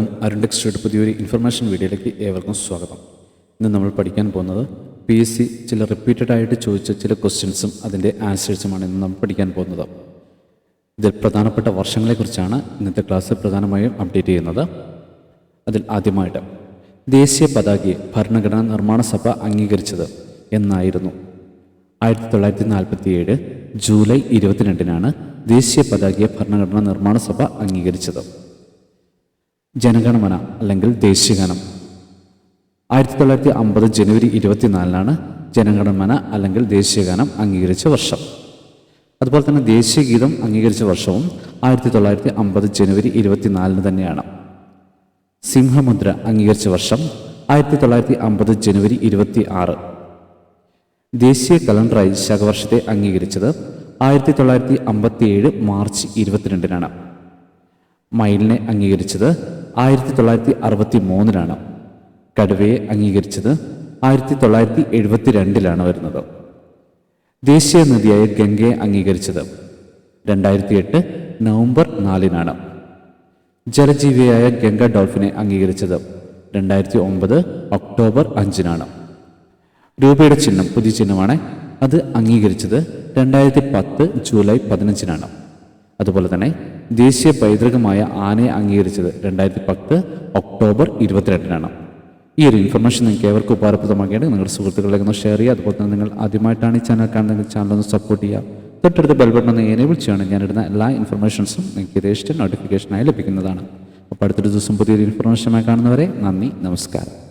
എല്ലാവർക്കും അരുൺ ടെക്സ്റ്റോയുടെ പുതിയൊരു ഇൻഫർമേഷൻ വീഡിയോയിലേക്ക് ഏവർക്കും സ്വാഗതം. ഇന്ന് നമ്മൾ പഠിക്കാൻ പോകുന്നത് പി എസ് സി ചില റിപ്പീറ്റഡ് ആയിട്ട് ചോദിച്ച ചില ക്വസ്റ്റ്യൻസും അതിന്റെ ആൻസേഴ്സുമാണ് ഇന്ന് നമ്മൾ പഠിക്കാൻ പോകുന്നത്. ഇതിൽ പ്രധാനപ്പെട്ട വർഷങ്ങളെക്കുറിച്ചാണ് ഇന്നത്തെ ക്ലാസ് പ്രധാനമായും അപ്ഡേറ്റ് ചെയ്യുന്നത്. അതിൽ ആദ്യമായിട്ട് ദേശീയ പതാകയെ ഭരണഘടനാ നിർമ്മാണ സഭ അംഗീകരിച്ചത് എന്നായിരുന്നു. ആയിരത്തി തൊള്ളായിരത്തി നാൽപ്പത്തി ഏഴ് ജൂലൈ ഇരുപത്തിരണ്ടിനാണ് ദേശീയ പതാകയെ ഭരണഘടനാ നിർമ്മാണ സഭ അംഗീകരിച്ചത്. ജനഗണമന അല്ലെങ്കിൽ ദേശീയഗാനം ആയിരത്തി തൊള്ളായിരത്തി അമ്പത് ജനുവരി ഇരുപത്തിനാലിനാണ് ജനഗണമന അല്ലെങ്കിൽ ദേശീയഗാനം അംഗീകരിച്ച വർഷം. അതുപോലെ തന്നെ ദേശീയ ഗീതം അംഗീകരിച്ച വർഷവും ആയിരത്തി തൊള്ളായിരത്തി അമ്പത് ജനുവരി ഇരുപത്തിനാലിന് തന്നെയാണ്. സിംഹമുദ്ര അംഗീകരിച്ച വർഷം ആയിരത്തി തൊള്ളായിരത്തി അമ്പത് ജനുവരി ഇരുപത്തി ആറ് ദേശീയ കലണ്ടറായി ശകവർഷത്തെ അംഗീകരിച്ചത് ആയിരത്തി തൊള്ളായിരത്തി അമ്പത്തി ഏഴ് മാർച്ച് ഇരുപത്തിരണ്ടിനാണ്. മയിലിനെ അംഗീകരിച്ചത് ആയിരത്തി തൊള്ളായിരത്തി അറുപത്തി മൂന്നിലാണ് കടുവയെ അംഗീകരിച്ചത്. ആയിരത്തി തൊള്ളായിരത്തി എഴുപത്തി രണ്ടിലാണ് വരുന്നത്. ദേശീയ നദിയായ ഗംഗയെ അംഗീകരിച്ചത്. രണ്ടായിരത്തി എട്ട് നവംബർ നാലിനാണ്. ജലജീവിയായ ഗംഗ ഡോൾഫിനെ അംഗീകരിച്ചത്. രണ്ടായിരത്തി ഒമ്പത് ഒക്ടോബർ അഞ്ചിനാണ്. രൂപയുടെ ചിഹ്നം പുതിയ ചിഹ്നമാണ്. അത് അംഗീകരിച്ചത് രണ്ടായിരത്തി പത്ത് ജൂലൈ പതിനഞ്ചിനാണ്. അതുപോലെ തന്നെ ദേശീയ പൈതൃകമായ ആനയെ അംഗീകരിച്ചത് രണ്ടായിരത്തി പത്ത് ഒക്ടോബർ ഇരുപത്തിരണ്ടിനാണ്. ഈ ഒരു ഇൻഫർമേഷൻ നിങ്ങൾക്ക് ഏവർക്കും ഉപകാരപ്രദമാക്കിയാണ് നിങ്ങളുടെ സുഹൃത്തുക്കളിലേക്ക് ഒന്ന് ഷെയർ ചെയ്യുക. അതുപോലെ തന്നെ നിങ്ങൾ ആദ്യമായിട്ടാണ് ഈ ചാനൽ കാണുന്നതെങ്കിൽ ചാനൽ ഒന്ന് സപ്പോർട്ട് ചെയ്യുക. തൊട്ടടുത്ത ബെൽ ബട്ടൺ ഒന്ന് എനേബിൾ ചെയ്യണം ഞാനിടുന്ന എല്ലാ ഇൻഫർമേഷൻസും നിങ്ങൾക്ക് യഥേഷ്ടം നോട്ടിഫിക്കേഷനായി ലഭിക്കുന്നതാണ്. അപ്പോൾ അടുത്തൊരു ദിവസം പുതിയൊരു ഇൻഫർമേഷനായി കാണുന്നവരെ നന്ദി നമസ്കാരം.